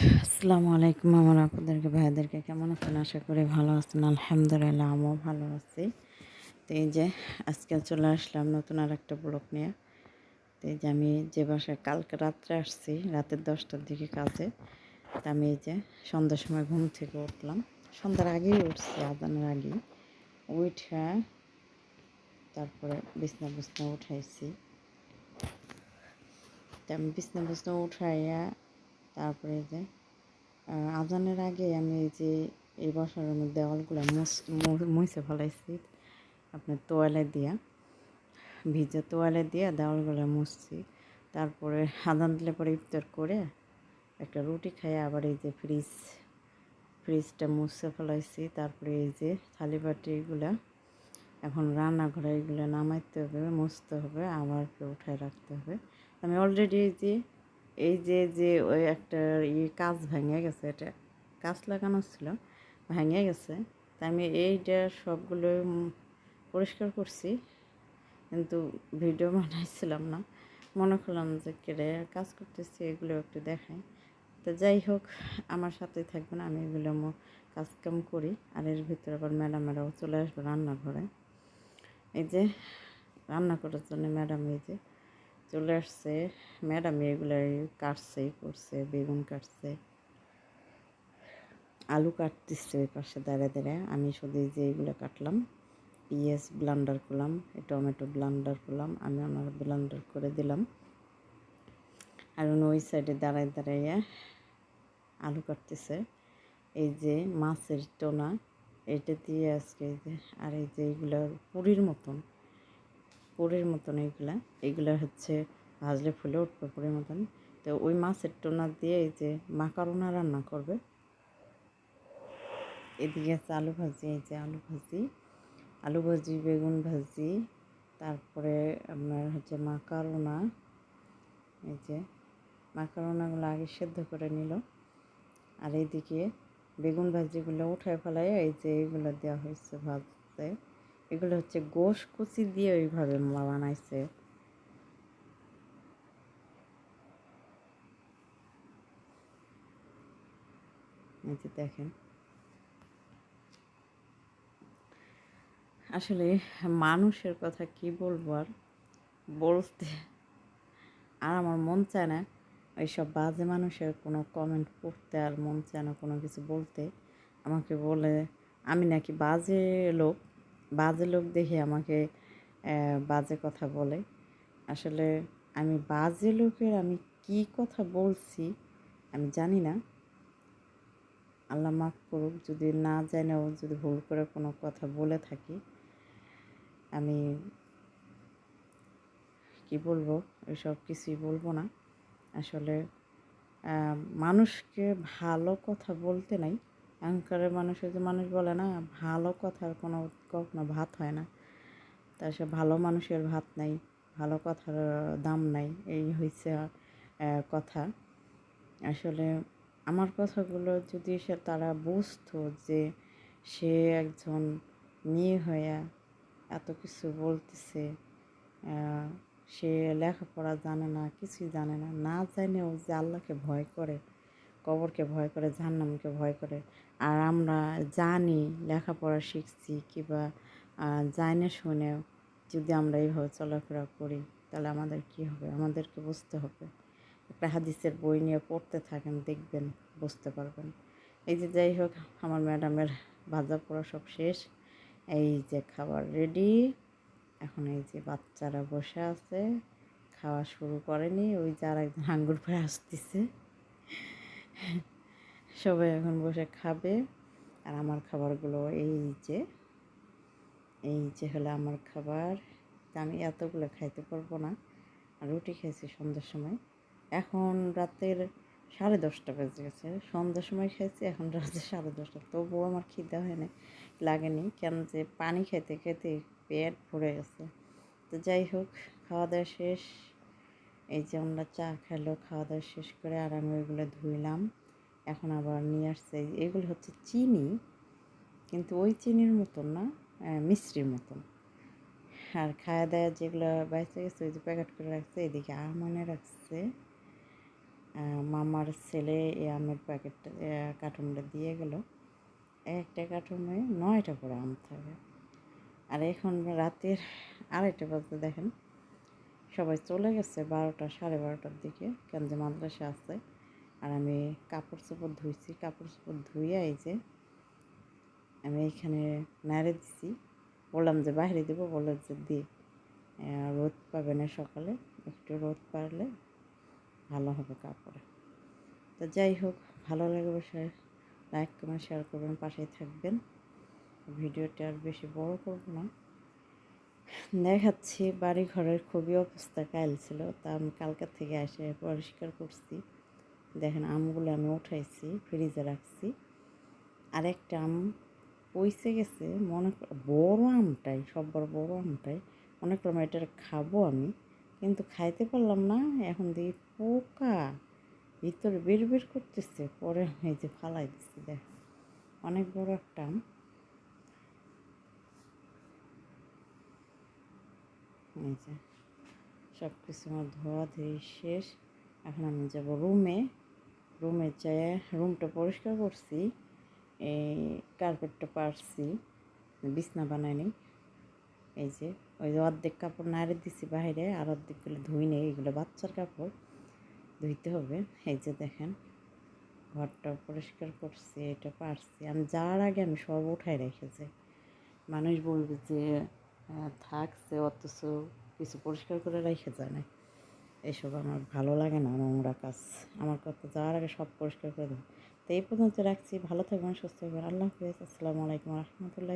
আসসালামু আলাইকুম আমার আপনাদেরকে ভাইদেরকে কেমন আছেন? আশা করি ভালো আছেন, আলহামদুলিল্লাহ আমিও ভালো আছি। তো এই যে আজকে চলে আসলাম নতুন আর একটা ব্লক নিয়ে। তো এই যে আমি যে বাসায় কালকে রাত্রে আসছি রাতের দশটার দিকে কাজে। তা আমি এই যে সন্ধ্যার সময় ঘুম থেকে উঠলাম। সন্ধ্যার আগেই উঠছি আদানের আগেই। উঠে তারপরে বিছনা বিছনা উঠাইছি। তা আমি বিছনা বিছনা উঠাইয়া তারপরে যে আজানের আগে আমি এই যে, এই বছরের মধ্যে দেওয়ালগুলো মুছে ফেলাইছি, আপনার তোয়ালে দিয়া। ভিজে তোয়ালে দিয়ে দেওয়ালগুলো মুছছি। তারপরে আদান দিলে পরে ইফতার করে একটা রুটি খাই আবার এই যে ফ্রিজ, ফ্রিজটা মুছে ফেলাইছি। তারপরে এই যে থালি বাটিগুলো এখন রান্নাঘরে এগুলো নামাইতে হবে, মুছতে হবে আবার উঠায় রাখতে হবে। আমি অলরেডি এই যে এই যে যে ওই একটা ইয়ে কাজ ভেঙে গেছে এটা কাজ লাগানো ছিল, ভেঙে গেছে। তা আমি এইটা সবগুলো পরিষ্কার করছি, কিন্তু ভিডিও বানাইছিলাম না। মনে করলাম যে কেড়ে কাজ করতেছি, এগুলো একটু দেখাই। তো যাই হোক, আমার সাথে থাকবে না আমি এগুলো কাজ কাম করি। আর এর ভিতরে আবার ম্যাডামেরাও চলে আসবে রান্নাঘরে। এই যে, রান্না করার জন্য ম্যাডাম এই যে চলে আসছে। ম্যাডাম এগুলো কাটছে, করছে, বেগুন কাটছে। আলু কাটতেছে ওই পাশে দাঁড়ায় দাঁড়িয়ে। আমি শুধু যে এগুলো কাটলাম। পিঁয়াজ ব্লান্ডার করলাম, টমেটো ব্লান্ডার করলাম, আমি ওনার ব্লান্ডার করে দিলাম। আর উনি ওই সাইডে দাঁড়ায় দাঁড়াইয়া আলু কাটতেছে। এই যে মাছের টোনা, এটা দিয়ে আজকে আর এই যে এইগুলো পুরীর মতন। পুরের মতন এইগুলা এইগুলা হচ্ছে ভাজলে ফুলে উঠবে পুরের মতন। তো ওই মাছের টোনা দিয়ে এই যে মাকারোনা রান্না করবে। এদিকে আছে আলু ভাজি, এই যে আলু ভাজি আলু ভাজি, বেগুন ভাজি, তারপরে আপনার হচ্ছে মাকারোনা, এই যে মাকারোনাগুলো আগে সেদ্ধ করে নিল। আর এইদিকে বেগুন ভাজিগুলো উঠায় ফেলায় এই যে এইগুলো দেওয়া হয়েছে ভাজতে। এগুলো হচ্ছে গোশ কুচি দিয়ে ওইভাবে বানাইছে। দেখেন। আসলে মানুষের কথা কি বলব আর? বলতে আর আমার মন চায় না এইসব বাজে মানুষের কোনো কমেন্ট পড়তে আর মন চায় না কোনো কিছু বলতে। আমাকে বলে, আমি নাকি বাজে লোক? বাজে লোক দেখে আমাকে বাজে কথা বলে। আসলে আমি বাজে লোকের আমি কি কথা বলছি আমি জানি না। আল্লাহ মাফ করুক, যদি না জানেও যদি ভুল করে কোনো কথা বলে থাকি, আমি কি বলব? এসব কিছুই বলব না। আসলে মানুষকে ভালো কথা বলতে নাই। অহংকারের মানুষের যে মানুষ বলে না, ভালো কথার কোনো কখনো ভাত হয় না। তা সে ভালো মানুষের ভাত নাই, ভালো কথার দাম নাই, এই হয়েছে কথা। আসলে আমার কথাগুলো যদি সে তারা বুঝতো যে সে একজন মেয়ে হয়ে এত কিছু বলতেছে সে লেখাপড়া জানে না, কিছুই জানে না না জানেও যে আল্লাহকে ভয় করে কবরকে ভয় করে, জাহান্নামকে ভয় করে। আর আমরা জানি, লেখাপড়া শিখছি কিংবা জানে শুনেও যদি আমরা এইভাবে চলাফেরা করি, তাহলে আমাদের কি হবে? আমাদেরকে বুঝতে হবে। একটা হাদিসের বই নিয়ে পড়তে থাকেন, দেখবেন, বুঝতে পারবেন। এই যে যাই হোক, আমার ম্যাডামের ভাজা পোড়া সব শেষ। এই যে খাবার রেডি এখন এই যে বাচ্চারা বসে আছে, খাওয়া শুরু করেনি, ওই যে আর একজন আঙ্গুর পরে আসতেছে। সবাই এখন বসে খাবে। আর আমার খাবারগুলো এই যে এই যে হলো আমার খাবার। আমি এতগুলো খাইতে পারব না। রুটি খেয়েছি সন্ধ্যার সময়। এখন রাতের সাড়ে দশটা বেজে গেছে। সন্ধ্যার সময় খাইছি, এখন রাতে সাড়ে দশটা। তবুও আমার খিদে হয়নি লাগেনি। কেন যে পানি খেতে খেতে পেট ভরে গেছে। তো যাই হোক, খাওয়া দাওয়া শেষ। এই যে আমরা চা খেলো, খাওয়া দাওয়া শেষ করে আর আমি ওইগুলো ধুইলাম। এখন আবার নিয়ে আসছে। এগুলো হচ্ছে চিনি, কিন্তু ওই চিনির মতন না মিষ্টির মতন। আর খাওয়া দাওয়া যেগুলো বেঁচে গেছে, ওই যে প্যাকেট করে রাখছে, এদিকে আমনে রাখছে। মামার ছেলে এই আমের প্যাকেটটা কার্টুনটা দিয়ে গেল। একটা কার্টুনে নয়টা করে আম থাকে। আর এখন রাতের আড়াইটা বাজতে দেখেন সবাই চলে গেছে বারোটা, সাড়ে বারোটার দিকে। কেন যে মাদ্রাসা আছে। আর আমি কাপড় চোপড় ধুইছি। কাপড় চোপড় ধুয়ে এই যে আমি এইখানে নাড়ে দিছি। বললাম যে বাইরে দেবো বলে যে দি। রোদ পাবে না সকালে, একটু রোদ পারলে ভালো হবে কাপড়ে। তো যাই হোক, ভালো লাগে বসে লাইক কমেন্ট শেয়ার করবেন, পাশেই থাকবেন। ভিডিওটা আর বেশি বড় করব না। দেখাচ্ছি বাড়ি ঘরের খুবই অবস্থা, কাইল ছিল। তা আমি কালকে থেকে এসে পরিষ্কার করছি। দেখেন আমগুলো আমি উঠাইছি, ফ্রিজে রাখছি। আর একটা আম পইসে গেছে, মনে বড় আমটাই, সববার বড় আমটাই। মনে করলাম এটা খাব আমি, কিন্তু খাইতে পারলাম না, এখন দেখি পোকা। ভিতরে বের বের করতেছে, পরে এই যে ফালাই দিচ্ছি দেখ অনেক বড় একটা আম। এই যে সব কিছু আমার ধোয়া ধুয়ে শেষ। এখন আমি যাব রুমে। রুমে যেয়ে রুমটা পরিষ্কার করছি, এই কার্পেটটা পারছি, বিছনা বানাইনি এই যে, ওই যে অর্ধেক কাপড় নাড়ে দিছি বাইরে, আর অর্ধেকগুলো ধুই নেই, এগুলো বাচ্চার কাপড়। ধুইতে হবে। এই যে দেখেন ঘরটা পরিষ্কার করছি, এটা পারছি। আমি যাওয়ার আগে আমি সব উঠাই রেখেছি। মানুষ বলবে যে থাকছে অথচ কিছু পরিষ্কার করে রেখে যায় না এসব আমার ভালো লাগে না নোংরা কাজ। আমার কথা যাওয়ার আগে সব পরিষ্কার করে দেবো। তো এই পর্যন্ত রাখছি, ভালো থাকবেন, সুস্থ থাকবেন। আল্লাহ হাফিজ, আসসালামু আলাইকুম রহমতুল্লাহ।